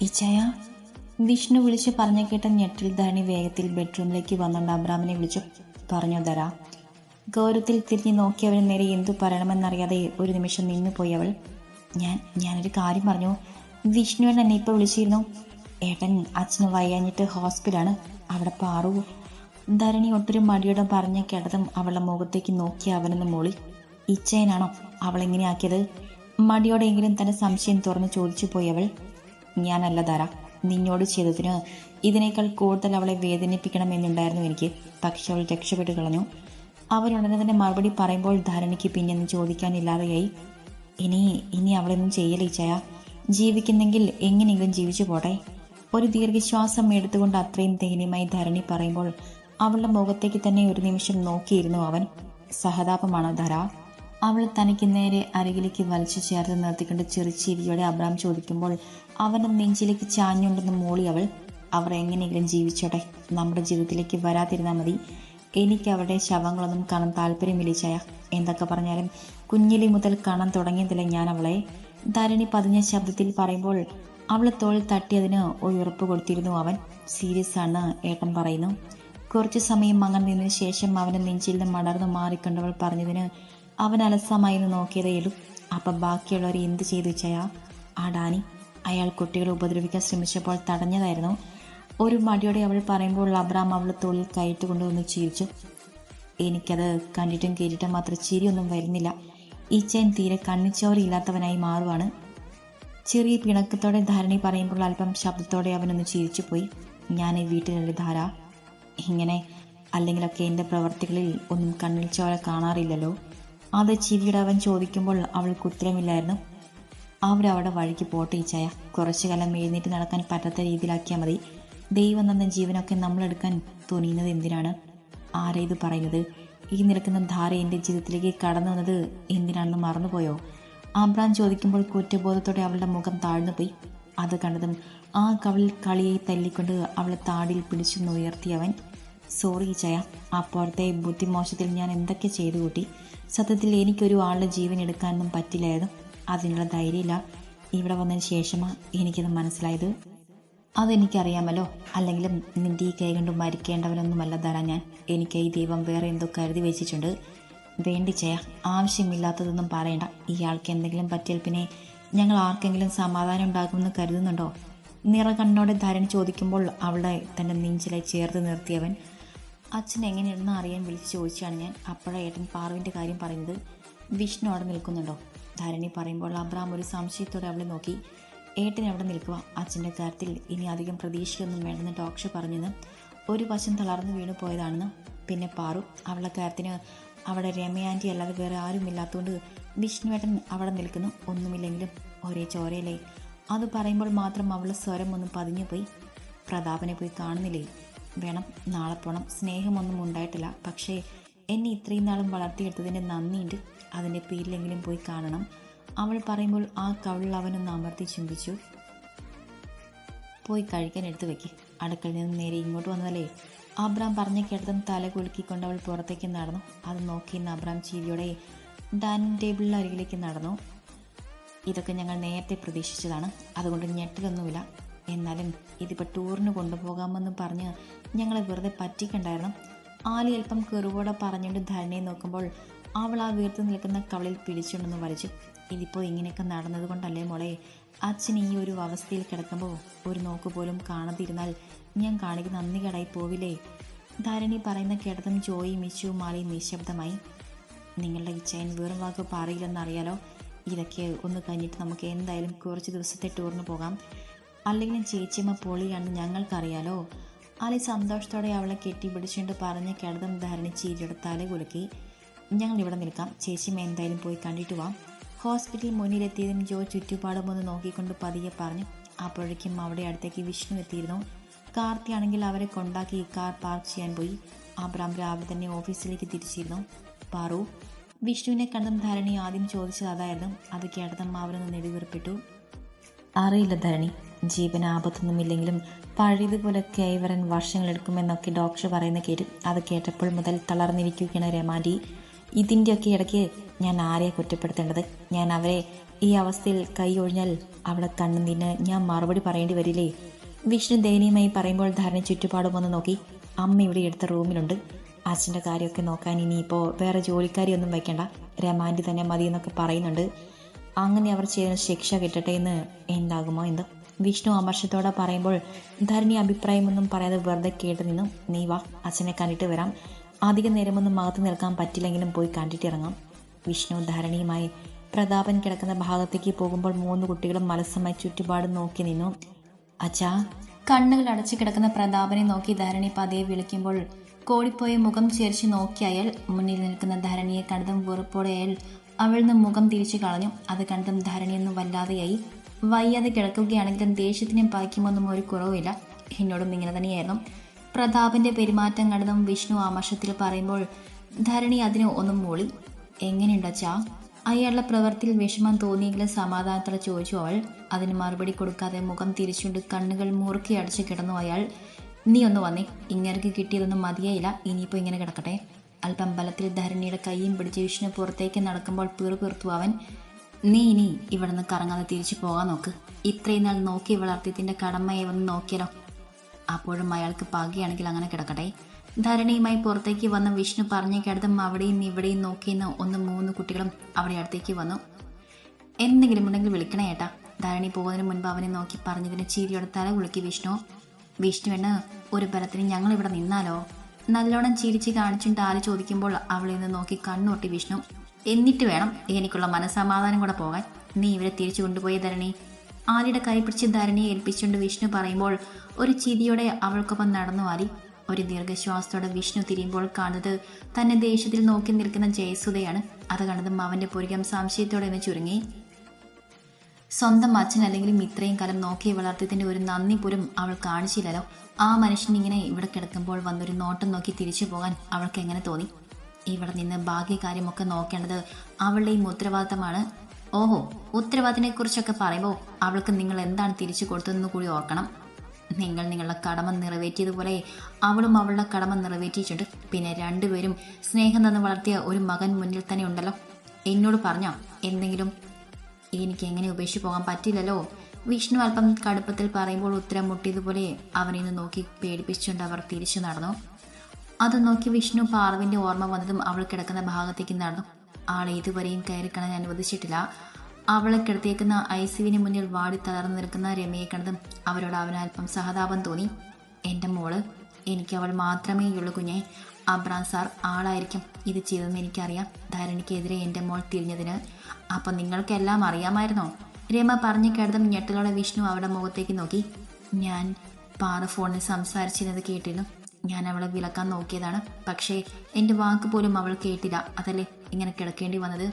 ഇച്ചയ വിഷ്ണു വിളിച്ച് പറഞ്ഞു കേട്ട ഞെട്ടിൽ ധരണി വേഗത്തിൽ ബെഡ്റൂമിലേക്ക് വന്നുകൊണ്ട് അബ്രാമിനെ വിളിച്ചു. പറഞ്ഞു ധര. ഗൗരവത്തിൽ തിരിഞ്ഞു നോക്കിയവന് നേരെ എന്തു പറയണമെന്നറിയാതെ ഒരു നിമിഷം നിന്നുപോയി അവൾ ഞാൻ ഞാനൊരു കാര്യം പറഞ്ഞു. വിഷ്ണുവൻ എന്നെ ഇപ്പോൾ വിളിച്ചിരുന്നു. ഏട്ടൻ അച്ഛന് വയ്യാഞ്ഞിട്ട് ഹോസ്പിറ്റലാണ്. അവിടെ പാറു. ധരണി ഒട്ടൊരു മടിയോടെ പറഞ്ഞ കേട്ടതും അവളുടെ മുഖത്തേക്ക് നോക്കി അവനെന്ന് മോളി. ഇച്ചയനാണോ അവളെങ്ങനെ ആക്കിയത്? മടിയോടെയെങ്കിലും തന്റെ സംശയം തുറന്ന് ചോദിച്ചു പോയി അവൾ ഞാനല്ല ധാര. നിന്നോട് ചെയ്തതിന് ഇതിനേക്കാൾ കൂടുതൽ അവളെ വേദനിപ്പിക്കണം എന്നുണ്ടായിരുന്നു എനിക്ക്. പക്ഷെ അവൾ രക്ഷപ്പെട്ടു കളഞ്ഞു. അവരുടനെ തന്നെ മറുപടി പറയുമ്പോൾ ധാരണയ്ക്ക് പിന്നെ ഒന്നും ചോദിക്കാനില്ലാതെയായി. ഇനി ഇനി അവളൊന്നും ചെയ്യലേ ചായ ജീവിക്കുന്നെങ്കിൽ എങ്ങനെയെങ്കിലും ജീവിച്ചു പോട്ടെ. ഒരു ദീർഘശ്വാസം എടുത്തുകൊണ്ട് അത്രയും ദയനീയമായി ധരണി പറയുമ്പോൾ അവളുടെ മുഖത്തേക്ക് തന്നെ ഒരു നിമിഷം നോക്കിയിരുന്നു അവൻ. സഹതാപമാണ് ധര? അവൾ തനിക്ക് നേരെ അരികിലേക്ക് വലിച്ചു ചേർത്ത് നിർത്തിക്കൊണ്ട് ചെറുചിരിയോടെ അബ്രാം ചോദിക്കുമ്പോൾ അവന്റെ നെഞ്ചിലേക്ക് ചാഞ്ഞുണ്ടെന്ന് മോളി അവൾ അവർ എങ്ങനെയെങ്കിലും ജീവിച്ചോട്ടെ. നമ്മുടെ ജീവിതത്തിലേക്ക് വരാതിരുന്നാൽ മതി. എനിക്ക് അവരുടെ ശവങ്ങളൊന്നും കാണാൻ താല്പര്യമില്ല ചായ? എന്തൊക്കെ പറഞ്ഞാലും കുഞ്ഞിലി മുതൽ കാണാൻ തുടങ്ങിയതില്ല ഞാൻ അവളെ? ധരണി പതിഞ്ഞ ശബ്ദത്തിൽ പറയുമ്പോൾ അവളെ തോൾ തട്ടിയതിന് ഒരു ഉറപ്പ് കൊടുത്തിരുന്നു അവൻ. സീരിയസ് ആണ് ഏട്ടൻ പറയുന്നു. കുറച്ച് സമയം അങ്ങനെ നിന്നതിന് ശേഷം അവന്റെ നെഞ്ചിൽ നിന്ന് മടർന്നു മാറിക്കൊണ്ടവൾ പറഞ്ഞതിന് അവൻ അലസമായി നോക്കിയതേയുള്ളൂ. അപ്പം ബാക്കിയുള്ളവർ എന്ത് ചെയ്തു വെച്ചാൽ ആ ഡാനി അയാൾ കുട്ടികളെ ഉപദ്രവിക്കാൻ ശ്രമിച്ചപ്പോൾ തടഞ്ഞതായിരുന്നു. ഒരു മടിയോടെ അവൾ പറയുമ്പോൾ അബ്രാം അവൾ തൊഴിൽ കയറ്റി കൊണ്ടുവന്ന് ചിരിച്ചു. എനിക്കത് കണ്ടിട്ടും കേട്ടിട്ടും മാത്രം ചിരിയൊന്നും വരുന്നില്ല. ഈ ചേൻ തീരെ കണ്ണിച്ചോറില്ലാത്തവനായി മാറുവാണ്. ചെറിയ പിണക്കത്തോടെ ധാരണി പറയുമ്പോൾ അല്പം ശബ്ദത്തോടെ അവനൊന്ന് ചിരിച്ചു പോയി ഞാൻ ഈ വീട്ടിലുള്ള ധാര. ഇങ്ങനെ അല്ലെങ്കിലൊക്കെ എന്റെ പ്രവർത്തികളിൽ ഒന്നും കണ്ണിൽ ചോര കാണാറില്ലല്ലോ. അത് ചിരിയുടെ അവൻ ചോദിക്കുമ്പോൾ അവൾക്ക് ഉത്തരമില്ലായിരുന്നു. അവരവിടെ വഴിക്ക് പോട്ടെ ചായ കുറച്ചു കാലം എഴുന്നേറ്റ് നടക്കാൻ പറ്റാത്ത രീതിയിലാക്കിയാൽ മതി. ദൈവം തന്ന ജീവനൊക്കെ നമ്മളെടുക്കാൻ തുനിയുന്നത് എന്തിനാണ്? ആരാ ഇത് പറയുന്നത്? ഈ നിൽക്കുന്ന ധാര എന്റെ ജീവിതത്തിലേക്ക് കടന്നു വന്നത് എന്തിനാണെന്ന് മറന്നുപോയോ? ആബ്രാൻ ചോദിക്കുമ്പോൾ കുറ്റബോധത്തോടെ അവളുടെ മുഖം താഴ്ന്നു പോയി അത് കണ്ടതും ആ കവളിൽ കളിയെ തല്ലിക്കൊണ്ട് അവളെ താടിയിൽ പിടിച്ചു ഉയർത്തിയവൻ സോറി ജയ. അപ്പോഴത്തെ ബുദ്ധിമോശത്തിൽ ഞാൻ എന്തൊക്കെ ചെയ്തു കൂട്ടി? സത്യത്തിൽ എനിക്കൊരു ആളുടെ ജീവൻ എടുക്കാനൊന്നും പറ്റില്ലായിരുന്നു. അതിനുള്ള ധൈര്യമില്ല. ഇവിടെ വന്നതിന് ശേഷമാണ് എനിക്കത് മനസ്സിലായത്. അതെനിക്കറിയാമല്ലോ. അല്ലെങ്കിൽ നിന്റെ ഈ കൈ കൊണ്ട് മരിക്കേണ്ടവനൊന്നുമല്ല ധാരാ ഞാൻ. എനിക്ക് ഈ ദൈവം വേറെ എന്തോ കരുതി വെച്ചിട്ടുണ്ട്. വേണ്ടി ചയ ആവശ്യമില്ലാത്തതൊന്നും പറയണ്ട. ഇയാൾക്ക് എന്തെങ്കിലും പറ്റിയാൽ പിന്നെ ഞങ്ങൾ ആർക്കെങ്കിലും സമാധാനം ഉണ്ടാകുമെന്ന് കരുതുന്നുണ്ടോ? നിറ കണ്ണോടെ ധരണി ചോദിക്കുമ്പോൾ അവളെ തന്റെ നെഞ്ചിലെ ചേർത്ത് നിർത്തിയവൻ അച്ഛൻ എങ്ങനെയാണെന്ന് അറിയാൻ വിളിച്ച് ചോദിച്ചാണ് ഞാൻ. അപ്പോഴേട്ടൻ പാറുവിന്റെ കാര്യം പറയുന്നത്. വിഷ്ണു അവിടെ നിൽക്കുന്നുണ്ടോ? ധരണി പറയുമ്പോൾ അബ്രാം ഒരു സംശയത്തോടെ അവളെ നോക്കി. ഏട്ടൻ അവിടെ നിൽക്കുക അച്ഛന്റെ കാര്യത്തിൽ ഇനി അധികം പ്രതീക്ഷയൊന്നും വേണ്ടെന്ന് ഡോക്ടർ പറഞ്ഞെന്ന് ഒരു വശം തളർന്നു വീണു പോയതാണെന്ന്. പിന്നെ പാറു അവളുടെ കാര്യത്തിന് അവിടെ രമയാന്റി അല്ലാതെ വേറെ ആരുമില്ലാത്തതുകൊണ്ട് വിഷ്ണുവേട്ടൻ അവിടെ നിൽക്കുന്നു. ഒന്നുമില്ലെങ്കിലും ഒരേ ചോരയിലേ അത് പറയുമ്പോൾ മാത്രം അവളുടെ സ്വരം ഒന്ന് പതിഞ്ഞു പോയി പ്രതാപനെ പോയി കാണുന്നില്ലേ? വേണം നാളെ പോണം. സ്നേഹമൊന്നും ഉണ്ടായിട്ടില്ല. പക്ഷേ എന്നെ ഇത്രയും നാളും വളർത്തിയെടുത്തതിന്റെ നന്ദിയുണ്ട്. അതിന്റെ പേരിലെങ്കിലും പോയി കാണണം. അവൾ പറയുമ്പോൾ ആ കവിളിൽ അവനൊന്ന് അമർത്തി ചിന്തിച്ചു. പോയി കഴിക്കാൻ എടുത്തു വെക്ക്. അടുക്കളയിൽ നിന്ന് നേരെ ഇങ്ങോട്ട് വന്നതല്ലേ? അബ്രാം പറഞ്ഞ കേട്ടതും തല കുലുക്കിക്കൊണ്ട് അവൾ പുറത്തേക്ക് നടന്നു. അത് നോക്കി ഇന്ന് അബ്രാം ചീവിയോടെ ഡൈനിങ് ടേബിളിന്റെ അരികിലേക്ക് നടന്നു. ഇതൊക്കെ ഞങ്ങൾ നേരത്തെ പ്രതീക്ഷിച്ചതാണ്. അതുകൊണ്ട് ഞെട്ടലൊന്നുമില്ല. എന്നാലും ഇതിപ്പോൾ ടൂറിന് കൊണ്ടുപോകാമെന്ന് പറഞ്ഞ് ഞങ്ങളെ വെറുതെ പറ്റിക്കണ്ടായിരുന്നു. ആലി അല്പം കെറുവോടെ പറഞ്ഞുകൊണ്ട് ധരണിയെ നോക്കുമ്പോൾ അവൾ ആ വീർത്ത് നിൽക്കുന്ന കവളിൽ പിടിച്ചുണ്ടെന്ന് വലിച്ചു. ഇതിപ്പോൾ ഇങ്ങനെയൊക്കെ നടന്നതുകൊണ്ടല്ലേ മോളെ? അച്ഛൻ ഈ ഒരു അവസ്ഥയിൽ കിടക്കുമ്പോൾ ഒരു നോക്ക് പോലും കാണാതിരുന്നാൽ ഞാൻ കാണിക്കുന്ന നന്ദി കടായി പോവില്ലേ? ധാരണി പറയുന്ന കേട്ടതും ജോയി മിച്ചു മാളി നിശബ്ദമായി. നിങ്ങളുടെ ഇച്ഛയൻ വെറും വാക്ക് പറയില്ലെന്നറിയാലോ? ഇതൊക്കെ ഒന്ന് കഴിഞ്ഞിട്ട് നമുക്ക് എന്തായാലും കുറച്ച് ദിവസത്തെ ടൂറിന് പോകാം. അല്ലെങ്കിലും ചേച്ചിയമ്മ പൊളിയാണെന്ന് ഞങ്ങൾക്കറിയാലോ? അലി സന്തോഷത്തോടെ അവളെ കെട്ടിപ്പിടിച്ചുകൊണ്ട് പറഞ്ഞ് കിടതം ധാരണിച്ച് ചീരിയുടെ തല കുലുക്കി. ഞങ്ങൾ ഇവിടെ നിൽക്കാം. ചേച്ചിയമ്മ എന്തായാലും പോയി കണ്ടിട്ട് വാം. ഹോസ്പിറ്റൽ മുന്നിലെത്തിയതും ജോ ചുറ്റുപാടും ഒന്ന് നോക്കിക്കൊണ്ട് പതിയെ പറഞ്ഞു അപ്പോഴേക്കും അവിടെ അടുത്തേക്ക് വിഷ്ണു എത്തിയിരുന്നു. കാർത്തിയാണെങ്കിൽ അവരെ കൊണ്ടാക്കി കാർ പാർക്ക് ചെയ്യാൻ പോയി. അബ്രാം രാവിലെ തന്നെ ഓഫീസിലേക്ക് തിരിച്ചിരുന്നു. പാറു. വിഷ്ണുവിനെ കണ്ടും ധരണി ആദ്യം ചോദിച്ചത് അതായിരുന്നു. അത് കേട്ടതും അവരൊന്ന് നെടുവീർപ്പിട്ടു. അറിയില്ല ധരണി. ജീവൻ ആപത്തൊന്നുമില്ലെങ്കിലും പഴയതുപോലെ കൈവരൻ വർഷങ്ങളെടുക്കുമെന്നൊക്കെ ഡോക്ടർ പറയുന്ന കേട്ടു. അത് കേട്ടപ്പോൾ മുതൽ തളർന്നിരിക്കുകയാണ് രമാൻഡി ഇതിന്റെയൊക്കെ ഇടയ്ക്ക് ഞാൻ ആരെയെ കുറ്റപ്പെടുത്തേണ്ടത്? ഞാൻ അവരെ ഈ അവസ്ഥയിൽ കൈ ഒഴിഞ്ഞാൽ അവളെ കണ്ണുനീരിന് ഞാൻ മറുപടി പറയേണ്ടി വരില്ലേ? വിഷ്ണു ദയനീയമായി പറയുമ്പോൾ ധാരണ ചുറ്റുപാടും വന്ന് നോക്കി. അമ്മ ഇവിടെ എടുത്ത റൂമിലുണ്ട്. അച്ഛന്റെ കാര്യമൊക്കെ നോക്കാൻ ഇനിയിപ്പോൾ വേറെ ജോലിക്കാരിയൊന്നും വയ്ക്കണ്ട. രമാന്റി തന്നെ മതി എന്നൊക്കെ പറയുന്നുണ്ട്. അങ്ങനെ അവർ ചെയ്യുന്ന ശിക്ഷ കിട്ടട്ടെ എന്ന് എന്താകുമോ എന്തോ. വിഷ്ണു അമർഷത്തോടെ പറയുമ്പോൾ ധരണി അഭിപ്രായമൊന്നും പറയാതെ വെറുതെ കേട്ട് നിന്നും. നീ വാ അച്ഛനെ കണ്ടിട്ട് വരാം. അധികം നേരമൊന്നും മകത്ത് നിൽക്കാൻ പറ്റില്ലെങ്കിലും പോയി കണ്ടിട്ട് ഇറങ്ങാം വിഷ്ണു ധരണിയുമായി പ്രതാപൻ കിടക്കുന്ന ഭാഗത്തേക്ക് പോകുമ്പോൾ മൂന്ന് കുട്ടികളും മലസമായി ചുറ്റുപാട് നോക്കി നിന്നു. അച്ഛാ. കണ്ണുകൾ അടച്ചു കിടക്കുന്ന പ്രതാപനെ നോക്കി ധരണി പതിയെ വിളിക്കുമ്പോൾ കോടിപ്പോയ മുഖം ചേർച്ച് നോക്കിയാൽ മുന്നിൽ നിൽക്കുന്ന ധരണിയെ കണ്ടതും വെറുപ്പോടെ അയാൾ അവളിൽ നിന്ന് മുഖം തിരിച്ചു കളഞ്ഞു. അത് കണ്ടതും ധരണിയൊന്നും വല്ലാതെയായി. വയ്യാതെ കിടക്കുകയാണെങ്കിൽ ദേഷ്യത്തിനും പായ്ക്കുമൊന്നും ഒരു കുറവില്ല എന്നോടും ഇങ്ങനെ തന്നെയായിരുന്നു. പ്രതാപന്റെ പെരുമാറ്റം കണ്ടതും വിഷ്ണു ആമർഷത്തിൽ പറയുമ്പോൾ ധരണി അതിന് ഒന്നും മൂളി. എങ്ങനെയുണ്ടച്ചാ അയാളുടെ പ്രവൃത്തിയിൽ വിഷമം തോന്നിയെങ്കിലും സമാധാനത്തോടെ ചോദിച്ചു അവൾ. അതിന് മറുപടി കൊടുക്കാതെ മുഖം തിരിച്ചുകൊണ്ട് കണ്ണുകൾ മുറുക്കി അടച്ചു കിടന്നു അയാൾ. നീ ഒന്ന് വന്നേ. ഇങ്ങനക്ക് കിട്ടിയതൊന്നും മതിയായില്ല. ഇനിയിപ്പോൾ ഇങ്ങനെ കിടക്കട്ടെ. അല്പം ബലത്തിൽ ധരണിയുടെ കൈയും പിടിച്ച് വിഷ്ണു പുറത്തേക്ക് നടക്കുമ്പോൾ പിറുപിറുത്തു അവൻ. നീ നീ ഇവിടുന്ന് കറങ്ങാതെ തിരിച്ചു പോകാൻ നോക്ക്. ഇത്രയും നാൾ നോക്കി വളർത്തിയതിന്റെ കടമയെ വന്ന് നോക്കിയാലോ? അപ്പോഴും അയാൾക്ക് പാകിയാണെങ്കിൽ അങ്ങനെ കിടക്കട്ടെ. ധരണിയുമായി പുറത്തേക്ക് വന്ന വിഷ്ണു പറഞ്ഞു കിടത്തും അവിടെയും ഇവിടെയും നോക്കിയെന്ന് ഒന്ന് മൂന്ന് കുട്ടികളും അവിടെ അടുത്തേക്ക് വന്നു. എന്തെങ്കിലും ഉണ്ടെങ്കിൽ വിളിക്കണേ ഏട്ടാ. ധരണി പോകുന്നതിന് മുൻപ് അവനെ നോക്കി പറഞ്ഞതിന് ചിരിയോടെ തല കുളുക്കി വിഷ്ണു. വിഷ്ണുവിന് ഒരു ബലത്തിന് ഞങ്ങൾ ഇവിടെ നിന്നാലോ? നല്ലോണം ചിരിച്ച് കാണിച്ചും ആര് ചോദിക്കുമ്പോൾ അവളിൽ നിന്ന് നോക്കി കണ്ണുട്ടി വിഷ്ണു. എന്നിട്ട് വേണം എനിക്കുള്ള മനസ്സമാധാനം കൂടെ പോകാൻ. നീ ഇവരെ തിരിച്ചു കൊണ്ടുപോയി ധരണി. ആലിയുടെ കൈ പിടിച്ച് ധരണിയെ ഏൽപ്പിച്ചുകൊണ്ട് വിഷ്ണു പറയുമ്പോൾ ഒരു ചിരിയോടെ അവൾക്കൊപ്പം നടന്നു ആലി ഒരു ദീർഘശ്വാസത്തോടെ വിഷ്ണു തിരിയുമ്പോൾ കാണുന്നത് തന്നെ ദേഷ്യത്തിൽ നോക്കി നിൽക്കുന്ന ജയസുധയാണ്. അത് കണ്ടതും അവന്റെ പുരികം സംശയത്തോടെ എന്ന് ചുരുങ്ങി. സ്വന്തം അച്ഛൻ അല്ലെങ്കിലും ഇത്രയും കാലം നോക്കി വളർത്തിയതിന്റെ ഒരു നന്ദി പോലും അവൾ കാണിച്ചില്ലല്ലോ. ആ മനുഷ്യൻ ഇങ്ങനെ ഇവിടെ കിടക്കുമ്പോൾ വന്നൊരു നോട്ടം നോക്കി തിരിച്ചു പോകാൻ അവൾക്ക് എങ്ങനെ തോന്നി? ഇവിടെ നിന്ന് ഭാഗ്യകാര്യമൊക്കെ നോക്കേണ്ടത് അവളുടെയും ഉത്തരവാദിത്തമാണ്. ഓഹോ ഉത്തരവാദിനെ കുറിച്ചൊക്കെ പറയുമ്പോൾ അവൾക്ക് നിങ്ങൾ എന്താണ് തിരിച്ചു കൊടുത്തതെന്ന് കൂടി ഓർക്കണം. നിങ്ങൾ നിങ്ങളുടെ കടമ നിറവേറ്റിയതുപോലെ അവളും അവളുടെ കടമ നിറവേറ്റിയിട്ടുണ്ട്. പിന്നെ രണ്ടുപേരും സ്നേഹം തന്ന് വളർത്തിയ ഒരു മകൻ മുന്നിൽ തന്നെ ഉണ്ടല്ലോ. എന്നോട് പറഞ്ഞോ എന്തെങ്കിലും? എനിക്ക് എങ്ങനെ ഉപേക്ഷിച്ച് പോകാൻ പറ്റില്ലല്ലോ. വിഷ്ണു അല്പം കടുപ്പത്തിൽ പറയുമ്പോൾ ഉത്തരം മുട്ടിയതുപോലെ അവനെ നിന്ന് നോക്കി പേടിപ്പിച്ചുകൊണ്ട് അവർ തിരിച്ചു നടന്നു. അത് നോക്കി വിഷ്ണു പാർവിന്റെ ഓർമ്മ വന്നതും അവൾ കിടക്കുന്ന ഭാഗത്തേക്ക് നടന്നു. ആളെ ഇതുവരെയും കയറി കാണാൻ അനുവദിച്ചിട്ടില്ല. അവളെ കിടത്തിയേക്കുന്ന ഐസിവിന് മുന്നിൽ വാടി തളർന്നു നിൽക്കുന്ന രമയെ കണ്ടതും അവരോട് അവന് അല്പം സഹതാപം തോന്നി. എന്റെ മോൾ എനിക്ക് അവൾ മാത്രമേ ഉള്ളൂ കുഞ്ഞെ. അബ്രാം സാർ ആളായിരിക്കും. ഇത് ചെയ്തതെന്ന് എനിക്കറിയാം. ധാരണിക്കെതിരെ എന്റെ മോൾ തിരിഞ്ഞതിന്. അപ്പം നിങ്ങൾക്കെല്ലാം അറിയാമായിരുന്നോ? രമ പറഞ്ഞു കേട്ടതും ഞെട്ടലോടെ വിഷ്ണു അവളുടെ മുഖത്തേക്ക് നോക്കി. ഞാൻ പാറ ഫോണിൽ സംസാരിച്ചിരുന്നത് കേട്ടിരുന്നു. ഞാൻ അവളെ വിലക്കാൻ നോക്കിയതാണ്. പക്ഷേ എന്റെ വാക്ക് പോലും അവൾ കേട്ടില്ല. അതല്ലേ ഇങ്ങനെ കിടക്കേണ്ടി വന്നത്?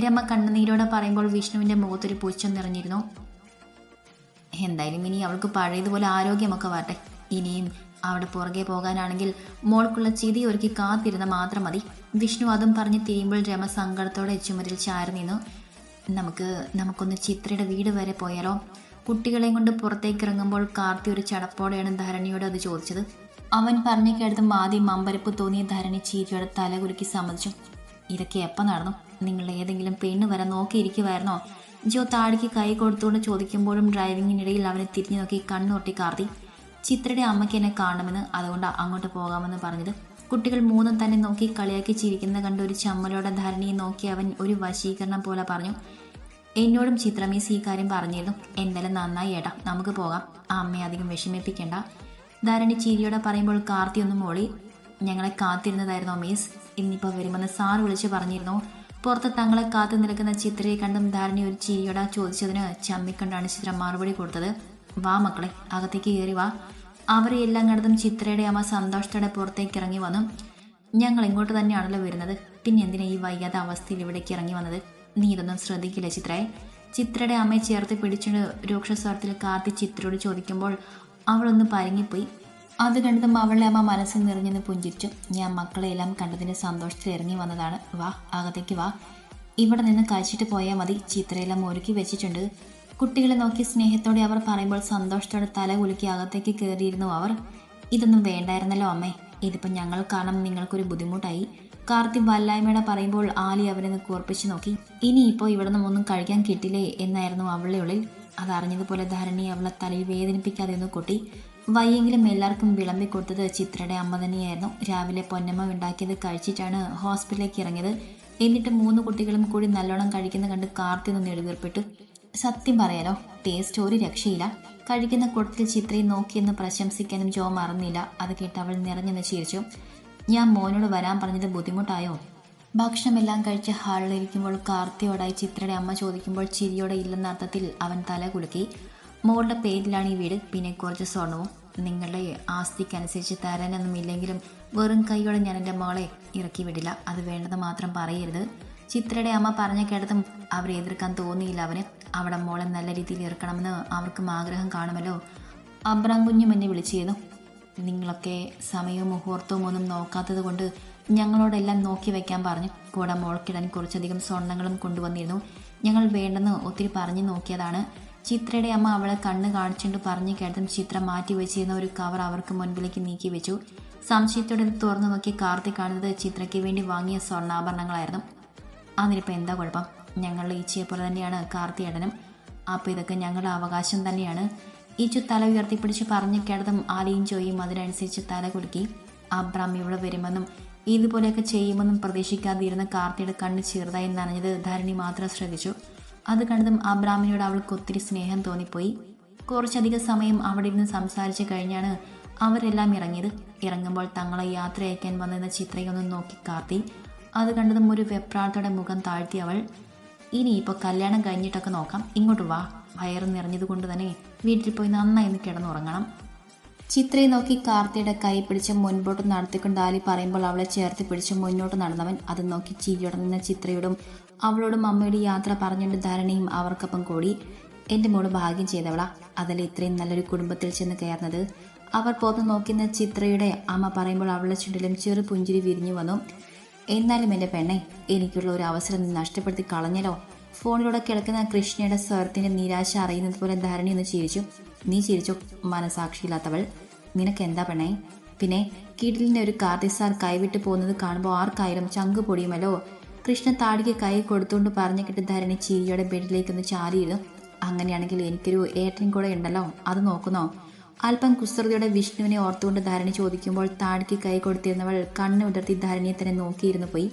രമ കണ്ണുനീരോടെ പറയുമ്പോൾ വിഷ്ണുവിന്റെ മുഖത്തൊരു പുച്ഛം നിറഞ്ഞിരുന്നു. എന്തായാലും ഇനി അവൾക്ക് പഴയതുപോലെ ആരോഗ്യമൊക്കെ വരട്ടെ. ഇനിയും അവിടെ പുറകെ പോകാനാണെങ്കിൽ മോൾക്കുള്ള ചിതി ഒരുക്കി കാത്തിരുന്ന മാത്രം മതി. വിഷ്ണു അതും പറഞ്ഞ് തിരിയുമ്പോൾ രമ സങ്കടത്തോടെ ചുമരിൽ ചാരി നിന്നു. നമുക്ക് നമുക്കൊന്ന് ചിത്രയുടെ വീട് വരെ പോയാലോ? കുട്ടികളെയും കൊണ്ട് പുറത്തേക്ക് ഇറങ്ങുമ്പോൾ കാർത്തി ഒരു ചടപ്പോടെയാണ് ധരണിയോട് അത് ചോദിച്ചത്. അവൻ പറഞ്ഞു കേട്ടതും ആദ്യം മമ്പരപ്പ് തോന്നിയ ധരണി ചീരിയുടെ തലകുലുക്കി സമ്മതിച്ചു. ഇതൊക്കെ എപ്പോൾ നടന്നു? നിങ്ങൾ ഏതെങ്കിലും പെണ്ണ് വരെ നോക്കിയിരിക്കുമായിരുന്നോ ജോ താടിക്ക് കൈ കൊടുത്തുകൊണ്ട് ചോദിക്കുമ്പോഴും ഡ്രൈവിങ്ങിനിടയിൽ അവനെ തിരിഞ്ഞു നോക്കി കണ്ണൊട്ടി കാർത്തി. ചിത്രയുടെ അമ്മയ്ക്ക് എന്നെ കാണണമെന്ന് അതുകൊണ്ട് അങ്ങോട്ട് പോകാമെന്ന് പറഞ്ഞത്. കുട്ടികൾ മൂന്നും തന്നെ നോക്കി കളിയാക്കി ചിരിക്കുന്ന കണ്ട് ഒരു ചമ്മലോടെ ധരണിയെ നോക്കി അവൻ ഒരു വശീകരണം പോലെ പറഞ്ഞു. എന്നോടും ചിത്രമീസ് ഈ കാര്യം പറഞ്ഞിരുന്നു. എന്തായാലും നന്നായി ഏട്ടാ നമുക്ക് പോകാം. അമ്മയെ അധികം വിഷമിപ്പിക്കേണ്ട. ധരണി ചിരിയോടെ പറയുമ്പോൾ കാർത്തി ഒന്ന് മോളി ഞങ്ങളെ കാത്തിരുന്നതായിരുന്നു മീസ് ഇന്നിപ്പോൾ വരുമെന്ന് സാർ വിളിച്ച് പറഞ്ഞിരുന്നു. പുറത്ത് തങ്ങളെ കാത്തു നിൽക്കുന്ന ചിത്രയെ കണ്ടും ധാരണി ഒരു ചിരിയോടെ ചോദിച്ചതിന് ചമ്മിക്കൊണ്ടാണ് ചിത്ര മറുപടി കൊടുത്തത്. വാ മക്കളെ അകത്തേക്ക് കയറി വാ. അവരെ എല്ലാം കണ്ടതും ചിത്രയുടെ അമ്മ സന്തോഷത്തോടെ പുറത്തേക്ക് ഇറങ്ങി വന്നു. ഞങ്ങൾ ഇങ്ങോട്ട് തന്നെയാണല്ലോ വരുന്നത്. പിന്നെ എന്തിനാ ഈ വയ്യാത്ത അവസ്ഥയിൽ ഇവിടേക്ക് ഇറങ്ങി വന്നത്? നീ ഇതൊന്നും ശ്രദ്ധിക്കില്ല ചിത്രയെ ചിത്രയുടെ അമ്മയെ ചേർത്ത് പിടിച്ചുകൊണ്ട് രൂക്ഷസ്വരത്തിൽ കാർത്തി ചിത്രയോട് ചോദിക്കുമ്പോൾ അവളൊന്ന് പരങ്ങിപ്പോയി. അത് കണ്ടതും അവളുടെ അമ്മ മനസ്സിൽ നിറഞ്ഞെന്ന് പുഞ്ചിരിച്ചു. ഞാൻ മക്കളെയെല്ലാം കണ്ടതിന്റെ സന്തോഷത്തിൽ ഇറങ്ങി വന്നതാണ്. വാ അകത്തേക്ക് വാ. ഇവിടെ നിന്ന് കഴിച്ചിട്ട് പോയാൽ മതി. ചിത്രയെല്ലാം ഒരുക്കി വെച്ചിട്ടുണ്ട്. കുട്ടികളെ നോക്കി സ്നേഹത്തോടെ അവർ പറയുമ്പോൾ സന്തോഷത്തോടെ തല കുലുക്കി അകത്തേക്ക് കയറിയിരുന്നു അവർ. ഇതൊന്നും വേണ്ടായിരുന്നല്ലോ അമ്മേ. ഇതിപ്പോൾ ഞങ്ങൾ കാണാൻ നിങ്ങൾക്കൊരു ബുദ്ധിമുട്ടായി. കാർത്തി വല്ലായ്മയുടെ പറയുമ്പോൾ ആലി അവരെ കൂർപ്പിച്ച് നോക്കി. ഇനിയിപ്പോൾ ഇവിടെ നിന്നും ഒന്നും കഴിക്കാൻ കിട്ടില്ലേ എന്നായിരുന്നു അവളുടെ ഉള്ളിൽ. അതറിഞ്ഞതുപോലെ ധരണി അവളെ തലയിൽ വേദനിപ്പിക്കാതെ ഒന്ന് കൊട്ടി വയ്യെങ്കിലും എല്ലാവർക്കും വിളമ്പി കൊടുത്തത് ചിത്രയുടെ അമ്മ തന്നെയായിരുന്നു. രാവിലെ പൊന്നമ്മ ഉണ്ടാക്കിയത് കഴിച്ചിട്ടാണ് ഹോസ്പിറ്റലിലേക്ക് ഇറങ്ങിയത്. എന്നിട്ട് മൂന്ന് കുട്ടികളും കൂടി നല്ലോണം കഴിക്കുന്ന കണ്ട് കാർത്തി നിന്ന് എഴുതിർപ്പെട്ടു സത്യം പറയാലോ ടേസ്റ്റ് ഒരു രക്ഷയില്ല. കഴിക്കുന്ന കൂട്ടത്തിൽ ചിത്രയെ നോക്കിയെന്ന് പ്രശംസിക്കാനും ജോ മറന്നില്ല. അത് കേട്ട് അവൾ നിറഞ്ഞെന്ന് ചിരിച്ചു. ഞാൻ മോനോട് വരാൻ പറഞ്ഞത് ബുദ്ധിമുട്ടായോ? ഭക്ഷണമെല്ലാം കഴിച്ച് ഹാളിലിരിക്കുമ്പോൾ കാർത്തിയോടായി ചിത്രയുടെ അമ്മ ചോദിക്കുമ്പോൾ ചിരിയോടെ ഇല്ലെന്ന അർത്ഥത്തിൽ അവൻ തല കുലുക്കി. മോളുടെ പേരിലാണ് ഈ വീട്. പിന്നെ കുറച്ച് സ്വർണവും. നിങ്ങളുടെ ആസ്തിക്കനുസരിച്ച് തരാനൊന്നും ഇല്ലെങ്കിലും വെറും കൈയോടെ ഞാൻ എന്റെ മോളെ ഇറക്കി വിടില്ല അത് വേണ്ടത് മാത്രം പറയരുത്. ചിത്രയുടെ അമ്മ പറഞ്ഞ കേട്ടതും അവരെ എതിർക്കാൻ തോന്നിയില്ല അവന്. അവിടെ മോളെ നല്ല രീതിയിൽ ഇറക്കണമെന്ന് അവർക്കും ആഗ്രഹം കാണുമല്ലോ. അബ്രാം കുഞ്ഞും എന്നെ വിളിച്ചിരുന്നു. നിങ്ങളൊക്കെ സമയവും മുഹൂർത്തവും ഒന്നും നോക്കാത്തത് കൊണ്ട് ഞങ്ങളോടെല്ലാം നോക്കി വെക്കാൻ പറഞ്ഞു. കൂടെ മോൾക്കിടാൻ കുറച്ചധികം സ്വർണങ്ങളും കൊണ്ടുവന്നിരുന്നു. ഞങ്ങൾ വേണ്ടെന്ന് ഒത്തിരി പറഞ്ഞു നോക്കിയതാണ്. ചിത്രയുടെ അമ്മ അവളെ കണ്ണ് കാണിച്ചുകൊണ്ട് പറഞ്ഞു കേട്ടതും ചിത്രം മാറ്റി വെച്ചിരുന്ന ഒരു കവർ അവർക്ക് മുൻപിലേക്ക് നീക്കി വെച്ചു. സംശയത്തോടെ തുറന്നു നോക്കി കാർത്തി കാണുന്നത് ചിത്രയ്ക്ക് വേണ്ടി വാങ്ങിയ സ്വർണാഭരണങ്ങളായിരുന്നു. അതിനിപ്പോൾ എന്താ കുഴപ്പം? ഞങ്ങളുടെ ഈച്ചയെ പോലെ തന്നെയാണ് കാർത്തിയേടനും അപ്പോൾ ഇതൊക്കെ ഞങ്ങളുടെ അവകാശം തന്നെയാണ്. ഈച്ചു തല ഉയർത്തിപ്പിടിച്ച് പറഞ്ഞു കേട്ടതും ആലയും ചോയും അതിനനുസരിച്ച് തല കുലുക്കി. അബ്രാം ഇവിടെ വരുമെന്നും ഇതുപോലെയൊക്കെ ചെയ്യുമെന്നും പ്രതീക്ഷിക്കാതിരുന്ന കാർത്തിയുടെ കണ്ണ് ചെറുതായി നനഞ്ഞത് ധരണി മാത്രം ശ്രദ്ധിച്ചു. അത് കണ്ടതും ആ അബ്രാമിനോട് അവൾക്ക് ഒത്തിരി സ്നേഹം തോന്നിപ്പോയി. കുറച്ചധികം സമയം അവിടെ ഇരുന്ന് സംസാരിച്ചു കഴിഞ്ഞാണ് അവരെല്ലാം ഇറങ്ങിയത്. ഇറങ്ങുമ്പോൾ തങ്ങളെ യാത്ര അയക്കാൻ വന്നിരുന്ന ചിത്രയൊന്ന് നോക്കി കാർത്തി. അത് കണ്ടതും ഒരു വെപ്രാളത്തോടെ മുഖം താഴ്ത്തി അവൾ ഇനി കല്യാണം കഴിഞ്ഞിട്ടൊക്കെ നോക്കാം. ഇങ്ങോട്ട് വാ. വയറ് നിറഞ്ഞതുകൊണ്ട് തന്നെ വീട്ടിൽ പോയി നന്നായി കിടന്നുറങ്ങണം. ചിത്രയെ നോക്കി കാർത്തിയുടെ കൈ പിടിച്ച് മുൻപോട്ട് നടത്തിക്കൊണ്ട് ആലി പറയുമ്പോൾ അവളെ ചേർത്ത് പിടിച്ച് മുന്നോട്ട് നടന്നവൻ അത് നോക്കി ചിരിയോടെ നിന്ന ചിത്രയോടും അവളോടും അമ്മയുടെ യാത്ര പറഞ്ഞുകൊണ്ട് ധരണിയും അവർക്കൊപ്പം കൂടി. എന്റെ മോൾ ഭാഗ്യം ചെയ്തവള. അതല്ല ഇത്രയും നല്ലൊരു കുടുംബത്തിൽ ചെന്ന് കയറുന്നത്? അവർ പോത്ത് നോക്കുന്ന ചിത്രയുടെ അമ്മ പറയുമ്പോൾ അവളുടെ ചുണ്ടിലും ചെറു പുഞ്ചിരി വിരിഞ്ഞു വന്നു. എന്നാലും എന്റെ പെണ്ണെ എനിക്കുള്ള ഒരു അവസരം നഷ്ടപ്പെടുത്തി കളഞ്ഞല്ലോ. ഫോണിലൂടെ കിടക്കുന്ന കൃഷ്ണയുടെ സ്വരത്തിന്റെ നിരാശ അറിയുന്നത് പോലെ ധരണി ഒന്ന് ചിരിച്ചു. നീ ചിരിച്ചു മനസാക്ഷിയില്ലാത്തവൾ? നിനക്ക് എന്താ പെണ്ണേ? പിന്നെ കിടിലിന്റെ ഒരു കാർത്തി സാർ കൈവിട്ട് പോകുന്നത് കാണുമ്പോൾ ആർക്കായാലും ചങ്ക് പൊടിയുമല്ലോ? കൃഷ്ണ താടിക്ക് കൈ കൊടുത്തുകൊണ്ട് പറഞ്ഞു കിട്ടി ധരണി ചിരിയോടെ ബെഡിലേക്കൊന്ന് ചാരിയിരുന്നു. അങ്ങനെയാണെങ്കിൽ എനിക്കൊരു ഏട്ടൻ കൂടെ ഉണ്ടല്ലോ അത് നോക്കുന്നോ? അല്പം കുസൃതിയുടെ വിഷ്ണുവിനെ ഓർത്തുകൊണ്ട് ധാരണി ചോദിക്കുമ്പോൾ താടിക്ക് കൈ കൊടുത്തിരുന്നവൾ കണ്ണ് ധാരണിയെ ധരണിയെ തന്നെ നോക്കിയിരുന്നു പോയി.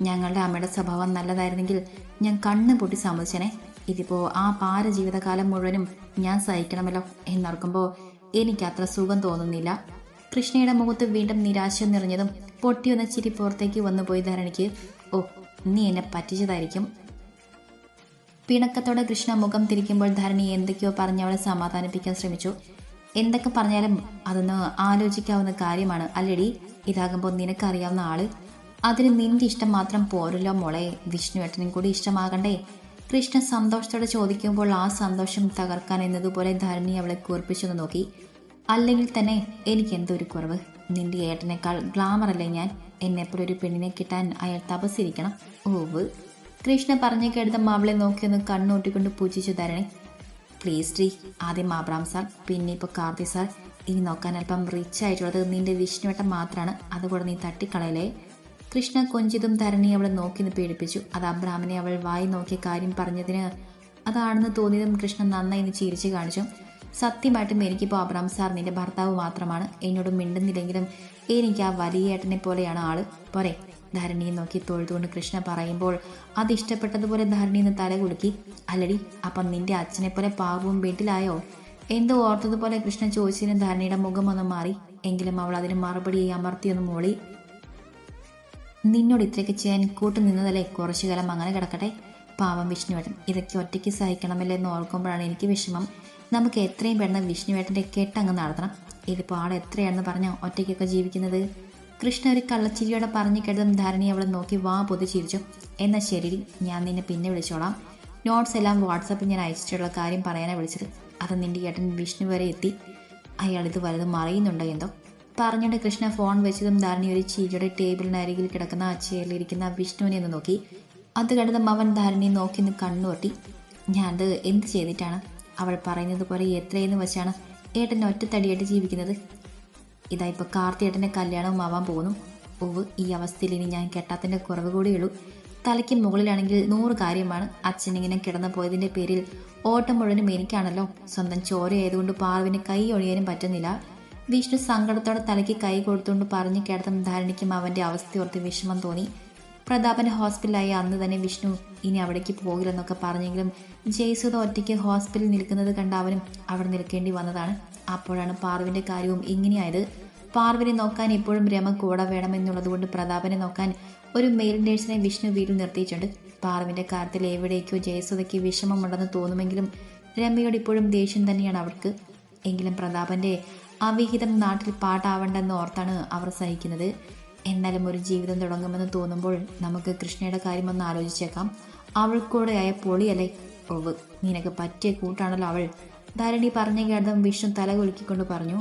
ഞങ്ങളുടെ അമ്മയുടെ സ്വഭാവം നല്ലതായിരുന്നെങ്കിൽ ഞാൻ കണ്ണ് പൊട്ടി സമ്മതിച്ചനെ. ഇതിപ്പോൾ ആ പാര ജീവിതകാലം മുഴുവനും ഞാൻ സഹിക്കണമല്ലോ എന്നോർക്കുമ്പോൾ എനിക്ക് അത്ര സുഖം തോന്നുന്നില്ല. കൃഷ്ണയുടെ മുഖത്ത് വീണ്ടും നിരാശ നിറഞ്ഞതും പൊട്ടി പൊട്ടിയൊന്ന ചിരി പുറത്തേക്ക് വന്നു പോയി ധരണിക്ക്. ഓ നീ എന്നെ പറ്റിച്ചതായിരിക്കും. പിണക്കത്തോടെ കൃഷ്ണ മുഖം തിരിക്കുമ്പോൾ ധരണി എന്തൊക്കെയോ പറഞ്ഞ് അവളെ സമാധാനിപ്പിക്കാൻ ശ്രമിച്ചു. എന്തൊക്കെ പറഞ്ഞാലും അതൊന്ന് ആലോചിക്കാവുന്ന കാര്യമാണ് അല്ലടി? ഇതാകുമ്പോൾ നിനക്കറിയാവുന്ന ആൾ. അതിന് നിന്റെ ഇഷ്ടം മാത്രം പോരല്ലോ മോളെ. വിഷ്ണുവേട്ടനും കൂടി ഇഷ്ടമാകണ്ടേ. കൃഷ്ണ സന്തോഷത്തോടെ ചോദിക്കുമ്പോൾ ആ സന്തോഷം തകർക്കാൻ എന്നതുപോലെ ധരണി അവളെ കൂർപ്പിച്ചൊന്ന് നോക്കി. അല്ലെങ്കിൽ തന്നെ എനിക്ക് എന്തൊരു കുറവ്? നിന്റെ ഏട്ടനേക്കാൾ ഗ്ലാമർ അല്ലേ ഞാൻ? എന്നെപ്പോലെ ഒരു പെണ്ണിനെ കിട്ടാൻ അയാൾ തപസ്സിരിക്കണം. ഓവ്. കൃഷ്ണ പറഞ്ഞു കേട്ടതും മാവളെ നോക്കിയൊന്ന് കണ്ണൂട്ടിക്കൊണ്ട് പൂജിച്ചു ധരണി. പ്ലീസ് ഡി ആദ്യം ആബ്രാം സാർ പിന്നെ ഇപ്പോൾ കാർത്തി സാർ. ഇനി നോക്കാൻ അല്പം റിച്ച് ആയിട്ടുള്ളത് നിന്റെ വിഷ്ണുവേട്ടൻ മാത്രമാണ് അതുകൂടെ നീ തട്ടിക്കളയലേ കൃഷ്ണ കൊഞ്ചിതും ധരണി അവളെ നോക്കി പേടിപ്പിച്ചു. അത് അബ്രാഹ്മനെ അവൾ വായി നോക്കിയ കാര്യം പറഞ്ഞതിന് അതാണെന്ന് തോന്നിയതും കൃഷ്ണൻ നന്നായി ഇന്ന് ചിരിച്ചു കാണിച്ചു. സത്യമായിട്ടും എനിക്കിപ്പോൾ അബ്രാം സാർ നിന്റെ ഭർത്താവ് മാത്രമാണ്. എന്നോട് മിണ്ടുന്നില്ലെങ്കിലും എനിക്ക് ആ വലിയ ഏട്ടനെ പോലെയാണ് ആൾ. പോരെ. ധരണിയെ നോക്കി തൊഴുതുകൊണ്ട് കൃഷ്ണ പറയുമ്പോൾ അത് ഇഷ്ടപ്പെട്ടതുപോലെ ധരണി നിന്ന് തല കുലുക്കി. അല്ലടി അപ്പം നിന്റെ അച്ഛനെ പോലെ പാവവും വീട്ടിലായോ? എന്തോ ഓർത്തതുപോലെ കൃഷ്ണ ചോദിച്ചതിന് ധരണിയുടെ മുഖം ഒന്ന് മാറി. എങ്കിലും അവൾ അതിന് മറുപടി അമർത്തിയൊന്ന് മോളി. നിന്നോട് ഇത്രയൊക്കെ ചെയ്യാൻ കൂട്ടു നിന്നതല്ലേ? കുറച്ചു കാലം അങ്ങനെ കിടക്കട്ടെ. പാവം വിഷ്ണുവേട്ടൻ. ഇതൊക്കെ ഒറ്റയ്ക്ക് സഹിക്കണമല്ലേ എന്ന് ഓർക്കുമ്പോഴാണ് എനിക്ക് വിഷമം. നമുക്ക് എത്രയും പെട്ടെന്ന് വിഷ്ണുവേട്ടന്റെ കെട്ടങ്ങ് നടത്തണം. ഇതിപ്പോൾ ആൾ എത്രയാണെന്ന് പറഞ്ഞോ ഒറ്റയ്ക്കൊക്കെ ജീവിക്കുന്നത്? കൃഷ്ണ ഒരു കള്ളച്ചിരിയോടെ പറഞ്ഞു കേട്ടതും ധാരണി അവളെ നോക്കി വാ പൊതു ചിരിച്ചു. എന്നാൽ ശരി ഞാൻ നിന്നെ പിന്നെ വിളിച്ചോളാം. നോട്ട്സ് എല്ലാം വാട്സപ്പിൽ ഞാൻ അയച്ചിട്ടുള്ള കാര്യം പറയാനാണ് വിളിച്ചത്. അത് നിന്റെ ഏട്ടൻ വിഷ്ണു വരെ എത്തി. അയാൾ ഇത് വലുതും മറിയുന്നുണ്ടോ എന്തോ? പറഞ്ഞുകൊണ്ട് കൃഷ്ണ ഫോൺ വെച്ചതും ധാരണി ഒരു ചീരയുടെ ടേബിളിന് അരികിൽ കിടക്കുന്ന ആ ചെയറിലിരിക്കുന്ന വിഷ്ണുവിനെ ഒന്ന് നോക്കി. അത് കണ്ടതും അവൻ ധാരണിയെ നോക്കി നിന്ന് കണ്ണുകൊട്ടി ഞാനത് എന്ത് ചെയ്തിട്ടാണ്? അവൾ പറയുന്നത് പോലെ എത്രയെന്ന് വെച്ചാണ് ഏട്ടൻ ഒറ്റത്തടിയായിട്ട് ജീവിക്കുന്നത്. ഇതാ ഇപ്പോൾ കാർത്തിയേട്ടന്റെ കല്യാണവും ആവാൻ പോകുന്നു. ഓവ് ഈ അവസ്ഥയിൽ ഇനി ഞാൻ കെട്ടാത്തിന്റെ കുറവ് കൂടിയുള്ളൂ തലയ്ക്ക് മുകളിലാണെങ്കിൽ നൂറ് കാര്യമാണ്. അച്ഛൻ ഇങ്ങനെ കിടന്നു പോയതിന്റെ പേരിൽ ഓട്ടം മുഴുവനും എനിക്കാണല്ലോ. സ്വന്തം ചോരയായതുകൊണ്ട് പാർവിന് കൈ ഒഴിയാനും പറ്റുന്നില്ല. വിഷ്ണു സങ്കടത്തോടെ തലയ്ക്ക് കൈ കൊടുത്തുകൊണ്ട് പറഞ്ഞു കിടത്തുന്ന ധാരണിക്കും അവന്റെ അവസ്ഥയോർത്ത് വിഷമം തോന്നി. പ്രതാപന് ഹോസ്പിറ്റലായി അന്ന് തന്നെ വിഷ്ണു ഇനി അവിടേക്ക് പോകില്ലെന്നൊക്കെ പറഞ്ഞെങ്കിലും ജയ്സുത ഒറ്റയ്ക്ക് ഹോസ്പിറ്റലിൽ നിൽക്കുന്നത് കണ്ട അവനും അവിടെ നിൽക്കേണ്ടി വന്നതാണ്. അപ്പോഴാണ് പാർവിന്റെ കാര്യവും ഇങ്ങനെയായത്. പാർവിനെ നോക്കാൻ ഇപ്പോഴും രമ കൂടെ വേണമെന്നുള്ളതുകൊണ്ട് പ്രതാപനെ നോക്കാൻ ഒരു മെയിൽ നേഴ്സിനെ വിഷ്ണു വീട്ടിൽ നിർത്തിയിട്ടുണ്ട്. പാർവിന്റെ കാര്യത്തിൽ എവിടേക്കോ ജയസുധയ്ക്ക് വിഷമമുണ്ടെന്ന് തോന്നുമെങ്കിലും രമയോട് ഇപ്പോഴും ദേഷ്യം തന്നെയാണ് അവൾക്ക് എങ്കിലും പ്രതാപന്റെ അവിഹിതം നാട്ടിൽ പാട്ടാവണ്ടെന്ന് ഓർത്താണ് അവർ സഹിക്കുന്നത്. എന്നാലും ഒരു ജീവിതം തുടങ്ങുമെന്ന് തോന്നുമ്പോൾ നമുക്ക് കൃഷ്ണയുടെ കാര്യം ഒന്ന് ആലോചിച്ചേക്കാം. അവൾക്കൂടെ ആയ പൊളിയല്ലേ ഒവ് നിനക്ക് പറ്റിയ കൂട്ടാണല്ലോ അവൾ. ധാരണി പറഞ്ഞ കേട്ടതും വിഷ്ണു തല കുലുക്കിക്കൊണ്ട് പറഞ്ഞു